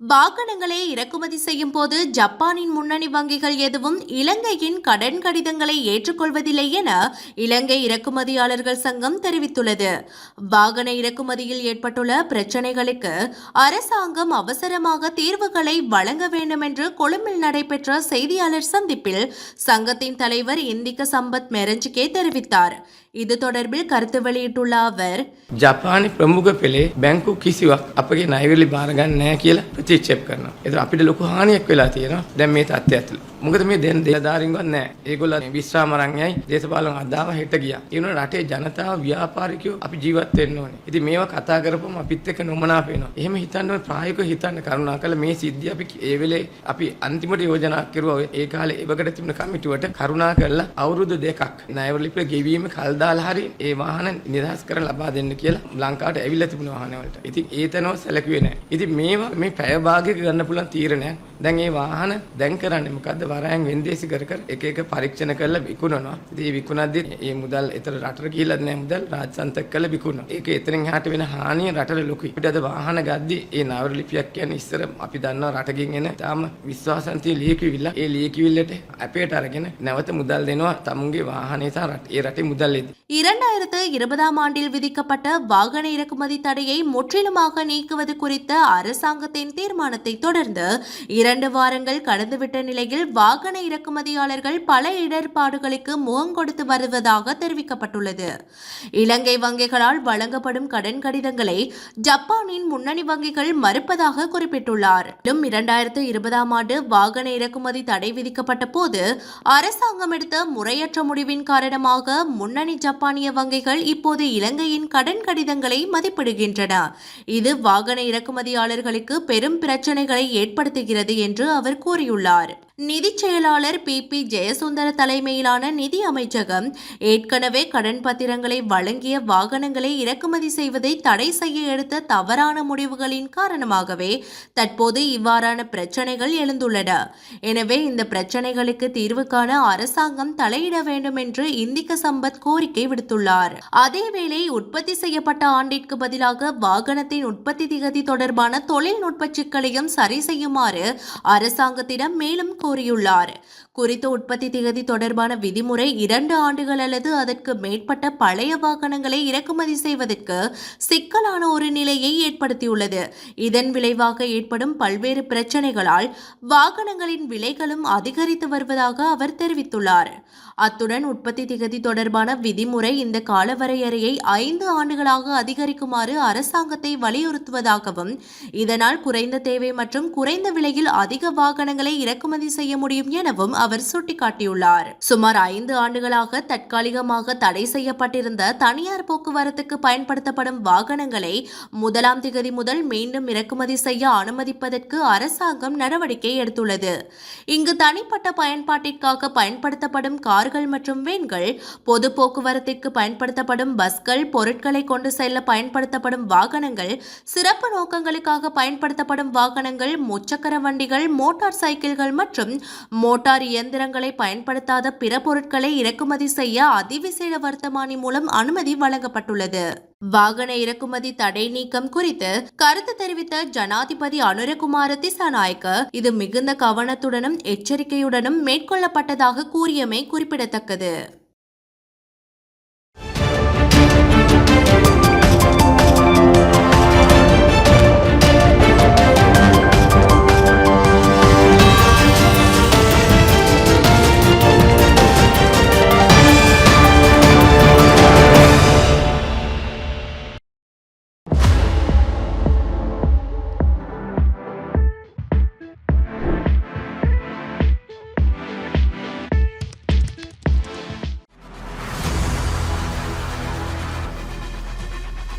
வாகனங்களை இறக்குமதி செய்யும் போது ஜப்பானின் முன்னணி வங்கிகள் எதுவும் இலங்கையின் கடன் கடிதங்களை ஏற்றுக்கொள்வதில்லை என இலங்கை இறக்குமதியாளர்கள் சங்கம் தெரிவித்துள்ளது. வாகன இறக்குமதியில் ஏற்பட்டுள்ள பிரச்சினைகளுக்கு அரசாங்கம் அவசரமாக தீர்வுகளை வழங்க வேண்டும் என்று கொழும்பில் நடைபெற்ற செய்தியாளர் சந்திப்பில் சங்கத்தின் தலைவர் இந்திக்க சம்பத் மெரஞ்சிகே தெரிவித்தார். இது தொடர்பில் கருத்து வெளியிட்டுள்ள அவர் ජපානි ප්‍රමුඛ පෙළේ බැංකු කිසිවක් අපගේ නයවිලි බාරගන්න නෑ කියලා ප්‍රතික්ෂේප කරනවා. ඒතර අපිට ලොකු හානියක් වෙලා තියෙනවා දැන් මේ තත්ත්වය ඇතුළේ. මොකද මේ දැන් දෙලදාරින්වත් නෑ. ඒගොල්ලෝ විශ්‍රාම අරන් යයි දේශපාලන අදාව හෙට ගියා. ඒ වුණා රටේ ජනතාව ව්‍යාපාරිකයෝ අපි ජීවත් වෙන්න ඕනේ. ඉතින් මේවා කතා කරපුවම අපිත් එක්ක නොමනාප වෙනවා. එහෙම හිතන්න ඕනේ ප්‍රායෝගිකව හිතන්න කරුණාකරලා මේ සිද්ධිය අපි ඒ වෙලේ අපි අන්තිමට යෝජනා කරුවා ඔය ඒ කාලේ එවකට තිබුණ කමිටුවට කරුණාකරලා අවුරුදු දෙකක් ණයවලිපේ ගෙවීම කල් දාලා හරි ඒ වාහන නිදහස් කර ලබා දෙන්න කියලා ලංකාවට ඇවිල්ලා තිබුණ වාහන වලට. ඉතින් ඒ තැනව සැලකුවේ නැහැ. ඉතින් මේවා මේ පැය භාගයක ගන්න පුළුවන් තීරණයක්. දැන් මේ වාහන දැන් කරන්නේ මොකද්ද? වරයන් වෙන්දේසි කර කර එක එක පරීක්ෂණ කරලා විකුණනවා. ඉතින් මේ විකුණද්දි මේ මුදල් එතන රටට ගිහිල්ලත් නැහැ මුදල් රාජසන්තක කරලා විකුණනවා. ඒක එතනින් එහාට වෙන හානිය රටට ලොකුයි. අපිට අද වාහන ගද්දි ඒ නවර ලිපියක් කියන්නේ ඉස්සර අපි දන්නවා රටකින් එන තාම විශ්වාසන්තිය ලියකියවිල්ල. ඒ ලියකියවිල්ලට අපේට අරගෙන නැවත මුදල් දෙනවා තමුන්ගේ වාහනේ සහ රට- ඒ රටේ මුදල් එද්දි. இரண்டாயிரத்து இருபதாம் ஆண்டில் விதிக்கப்பட்ட வாகன இறக்குமதி தடையை முற்றிலுமாக நீக்குவது குறித்த அரசாங்கத்தின் தீர்மானத்தை தொடர்ந்து இரண்டு வாரங்கள் கடந்துவிட்ட நிலையில் வாகன இறக்குமதியாளர்கள் பல இடர்பாடுகளுக்கு முகம் கொடுத்து வருவதாக தெரிவிக்கப்பட்டுள்ளது. இலங்கை வங்கிகளால் வழங்கப்படும் கடன் கடிதங்களை ஜப்பானின் முன்னணி வங்கிகள் மறுப்பதாக குறிப்பிட்டுள்ளார். மேலும் இரண்டாயிரத்து இருபதாம் ஆண்டு வாகன இறக்குமதி தடை விதிக்கப்பட்ட போது அரசாங்கம் எடுத்த முறையற்ற முடிவின் காரணமாக முன்னணி ஜப்பானிய வங்கிகள் இப்போது இலங்கையின் கடன் கடிதங்களை மதிப்பிடுகின்றன. இது வாகன இறக்குமதியாளர்களுக்கு பெரும் பிரச்சனைகளை ஏற்படுத்துகிறது என்று அவர் கூறியுள்ளார். நிதி செயலாளர் பி. பி. ஜெயசுந்தர தலைமையிலான நிதி அமைச்சகம் ஏற்கனவே கடன் பத்திரங்களை வழங்கிய வாகனங்களை இறக்குமதி செய்வதை தடை செய்ய எடுத்த தவறான முடிவுகளின் காரணமாகவே தற்போது இவ்வாறான பிரச்சனைகள் எழுந்துள்ளன. எனவே இந்த பிரச்சனைகளுக்கு தீர்வு காண அரசாங்கம் தலையிட வேண்டும் என்று இந்திக்க சம்பத் கோரிக்கை விடுத்துள்ளார். அதேவேளை உற்பத்தி செய்யப்பட்ட ஆண்டிற்கு பதிலாக வாகனத்தின் உற்பத்தி திகதி தொடர்பான தொழில்நுட்ப சிக்கலையும் சரி செய்யுமாறு அரசாங்கத்திடம் மேலும் கூறியுள்ளார். குறித்த உற்பத்தி திகதி தொடர்பான விதிமுறை இரண்டு ஆண்டுகள் அல்லது அதற்கு மேற்பட்ட பழைய வாகனங்களை இறக்குமதி செய்வதற்கு சிக்கலான ஒரு நிலையை ஏற்படுத்தியுள்ளது. இதன் விளைவாக ஏற்படும் பல்வேறு பிரச்சனைகளால் வாகனங்களின் விலைகளும் அதிகரித்து வருவதாக அவர் தெரிவித்துள்ளார். அத்துடன் உற்பத்தி திகதி தொடர்பான விதிமுறை இந்த காலவரையறையை ஐந்து ஆண்டுகளாக அதிகரிக்குமாறு அரசாங்கத்தை வலியுறுத்துவதாகவும் இதனால் குறைந்த தேவை மற்றும் குறைந்த விலையில் அதிக வாகனங்களை இறக்குமதி செய்ய முடியும் எனவும் அவர் சுட்டிக்காட்டியுள்ளார். சுமார் ஐந்து ஆண்டுகளாக தற்காலிகமாக தடை செய்யப்பட்டிருந்த தனியார் போக்குவரத்துக்கு பயன்படுத்தப்படும் வாகனங்களை முதலாம் திகதி முதல் மீண்டும் இறக்குமதி செய்ய அனுமதிப்பதற்கு அரசாங்கம் நடவடிக்கை எடுத்துள்ளது. இங்கு தனிப்பட்ட பயன்பாட்டிற்காக பயன்படுத்தப்படும் கார்கள் மற்றும் வேன்கள் பொது போக்குவரத்திற்கு பயன்படுத்தப்படும் பஸ்கள் பொருட்களை கொண்டு செல்ல பயன்படுத்தப்படும் வாகனங்கள் சிறப்பு நோக்கங்களுக்காக பயன்படுத்தப்படும் வாகனங்கள் முச்சக்கர வண்டிகள் மோட்டார் சைக்கிள்கள் மற்றும் மோட்டார் இயந்திரங்களை பயன்படுத்தாத பிற பொருட்களை இறக்குமதி செய்ய அதிவிசேட வர்த்தமானி மூலம் அனுமதி வழங்கப்பட்டுள்ளது. வாகன இறக்குமதி தடை நீக்கம் குறித்து கருத்து தெரிவித்த ஜனாதிபதி அனுரகுமார திசாநாயக்க இது மிகுந்த கவனத்துடனும் எச்சரிக்கையுடனும் மேற்கொள்ளப்பட்டதாக கூறியமை குறிப்பிடத்தக்கது.